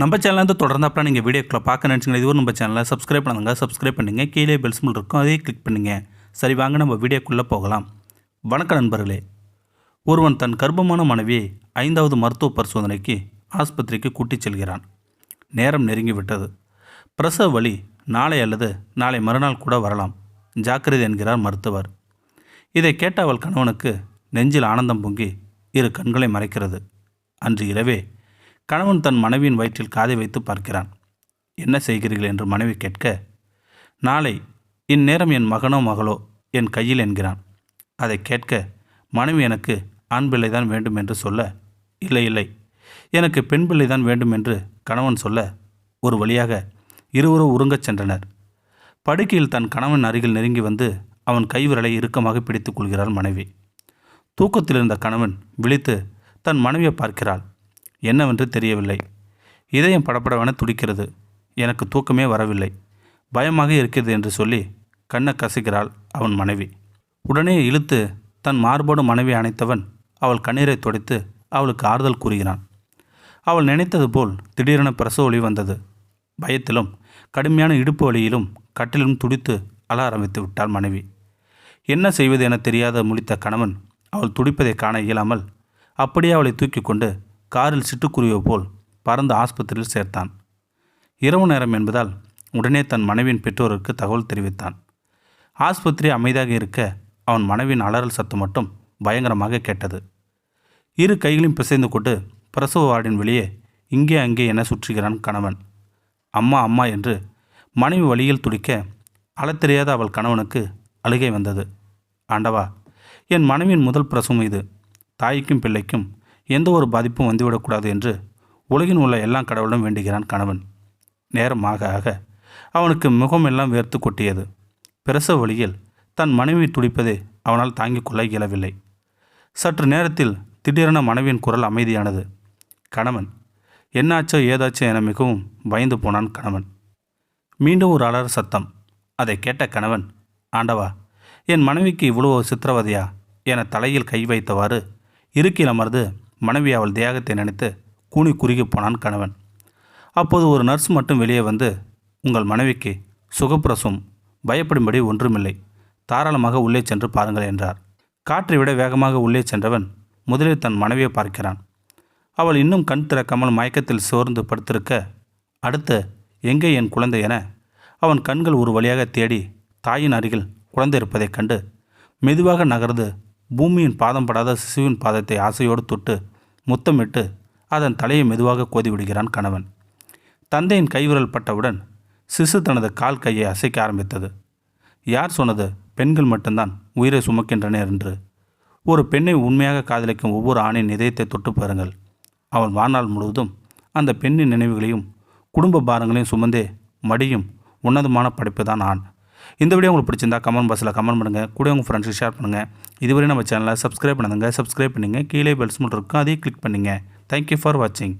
நம்ம சேனலில் வந்து தொடர்ந்து அப்புறம் நீங்கள் வீடியோக்களை பார்க்க நினச்சிங்கன்னா இதுவும் நம்ம சேனலை சப்ஸ்கிரைப் பண்ணுங்க சப்ஸ்கிரைப் பண்ணுங்கள் கீழே பெல் சிம்பிள் இருக்கும். அதையே கிளிக் பண்ணுங்கள் சரி வாங்க நம்ம வீடியோக்குள்ளே போகலாம். வணக்கம் நண்பர்களே. ஒருவன் தன் கர்ப்பமான மனைவியை ஐந்தாவது மருத்துவ பரிசோதனைக்கு ஆஸ்பத்திரிக்கு கூட்டிச் செல்கிறான். நேரம் நெருங்கி விட்டது. பிரசவ வலி நாளை அல்லது நாளை மறுநாள் கூட வரலாம். ஜாக்கிரதை என்கிறார் மருத்துவர். இதை கேட்ட அவள் கணவனுக்கு நெஞ்சில் ஆனந்தம் பொங்கி இரு கண்களை மறைக்கிறது. அன்று இரவே கணவன் தன் மனைவியின் வயிற்றில் காதை வைத்து பார்க்கிறான். என்ன செய்கிறீர்கள்? என்று மனைவி கேட்க நாளை இந்நேரம் என் மகனோ மகளோ என் கையில் என்கிறான். அதை கேட்க மனைவி எனக்கு ஆண் பிள்ளை தான் வேண்டும் என்று சொல்ல இல்லை இல்லை. எனக்கு பெண் பிள்ளை தான் வேண்டும் என்று கணவன் சொல்ல ஒரு வழியாக இருவரும் உருங்கச் சென்றனர். படுக்கையில் தன் கணவன் அருகில் நெருங்கி வந்து அவன் கைவிரலை இறுக்கமாக பிடித்துக் கொள்கிறாள் மனைவி. தூக்கத்தில் இருந்த கணவன் விழித்து தன் மனைவியை பார்க்கிறாள். என்னவென்று தெரியவில்லை. இதயம் படப்படவென துடிக்கிறது. எனக்கு தூக்கமே வரவில்லை. பயமாக இருக்கிறது என்று சொல்லி கண்ணை கசிக்கிறாள் அவன் மனைவி. உடனே இழுத்து தன் மார்போடு மனைவி அணைத்தவன் அவள் கண்ணீரை துடைத்து அவளுக்கு ஆறுதல் கூறுகிறான். அவள் நினைத்தது போல் திடீரென பிரசவ ஒளி வந்தது. பயத்திலும் கடுமையான இடுப்பு வலியிலும் கட்டிலும் துடித்து அழ ஆரம்பித்து விட்டாள் மனைவி. என்ன செய்வது என தெரியாத முழித்த கணவன் அவள் துடிப்பதை காண இயலாமல் அப்படியே அவளை தூக்கி கொண்டு காரில் சிட்டுக்குருவியை போல் பறந்து ஆஸ்பத்திரியில் சேர்த்தான். இரவு நேரம் என்பதால் உடனே தன் மனைவியின் பெற்றோருக்கு தகவல் தெரிவித்தான். ஆஸ்பத்திரி அமைதியாக இருக்க அவன் மனைவியின் அலறல் சத்தம் மட்டும் பயங்கரமாக கேட்டது. இரு கைகளையும் பிசைந்து கொண்டு பிரசவ வார்டின் வெளியே இங்கே அங்கே என சுற்றுகிறான் கணவன். அம்மா அம்மா என்று மனைவி வழியில் துடிக்க அளத்தெரியாத அவள் கணவனுக்கு அழுகை வந்தது. ஆண்டவா என் மனைவியின் முதல் பிரசவம் இது. தாய்க்கும் பிள்ளைக்கும் எந்த ஒரு பாதிப்பும் வந்துவிடக்கூடாது என்று உலகின் உள்ள எல்லா கடவுளும் வேண்டுகிறான் கணவன். நேரம் ஆக ஆக அவனுக்கு முகமெல்லாம் வேர்த்து கொட்டியது. பிரசவ வழியில் தன் மனைவி துடிப்பதை அவனால் தாங்கிக் கொள்ள இயலவில்லை. சற்று நேரத்தில் திடீரென மனைவியின் குரல் அமைதியானது. கணவன் என்னாச்சோ ஏதாச்சோ என மிகவும் பயந்து போனான் கணவன். மீண்டும் ஒரு அலர் சத்தம். அதை கேட்ட கணவன் ஆண்டவா என் மனைவிக்கு இவ்வளோ சித்திரவதையா என தலையில் கை வைத்தவாறு இருக்கில் அமர்ந்து மனைவி அவள் தியாகத்தை நினைத்து கூனி குறுகி போனான் கணவன். அப்போது ஒரு நர்ஸ் மட்டும் வெளியே வந்து உங்கள் மனைவிக்கு சுகப்பிரசம் பயப்படும்படி ஒன்றுமில்லை. தாராளமாக உள்ளே சென்று பாருங்கள் என்றார். காற்றை விட வேகமாக உள்ளே சென்றவன் முதலில் தன் மனைவியை பார்க்கிறான். அவள் இன்னும் கண் திறக்காமல் மயக்கத்தில் சோர்ந்து படுத்திருக்க அடுத்து எங்கே என் குழந்தை என அவன் கண்கள் ஒரு வழியாக தேடி தாயின் அருகில் குழந்தை இருப்பதைக் கண்டு மெதுவாக நகர்ந்து பூமியின் பாதம் படாத சிசுவின் பாதத்தை ஆசையோடு தொட்டு முத்தமிட்டு அதன் தலையை மெதுவாக கோதி விடுகிறான் கணவன். தந்தையின் கைவிரல் பட்டவுடன் சிசு தனது கால் கையை அசைக்க ஆரம்பித்தது. யார் சொன்னது? பெண்கள் மட்டும்தான் உயிரை சுமக்கின்றனர் என்று. ஒரு பெண்ணை உண்மையாக காதலிக்கும் ஒவ்வொரு ஆணின் இதயத்தை தொட்டு பாருங்கள். அவன் வாழ்நாள் முழுவதும் அந்த பெண்ணின் நினைவுகளையும் குடும்ப பாரங்களையும் சுமந்தே மடியும் உன்னதமான படைப்பு தான் ஆண். இந்த வீடியோ உங்களுக்கு பிடிச்சிருந்தா கமெண்ட் பாக்ஸில் கமெண்ட் பண்ணுங்கள் கூட உங்கள் ஃப்ரெண்ட்ஸுக்கு ஷேர் பண்ணுங்கள் இதுவரை நம்ம சேனலை சப்ஸ்கிரைப் பண்ணுங்கள் சப்ஸ்கிரைப் பண்ணுங்கள் கீழே பெல்ஸ் மட்டும் இருக்கும் அதையும் கிளிக் பண்ணுங்கள் தேங்க்யூ ஃபார் வாட்சிங்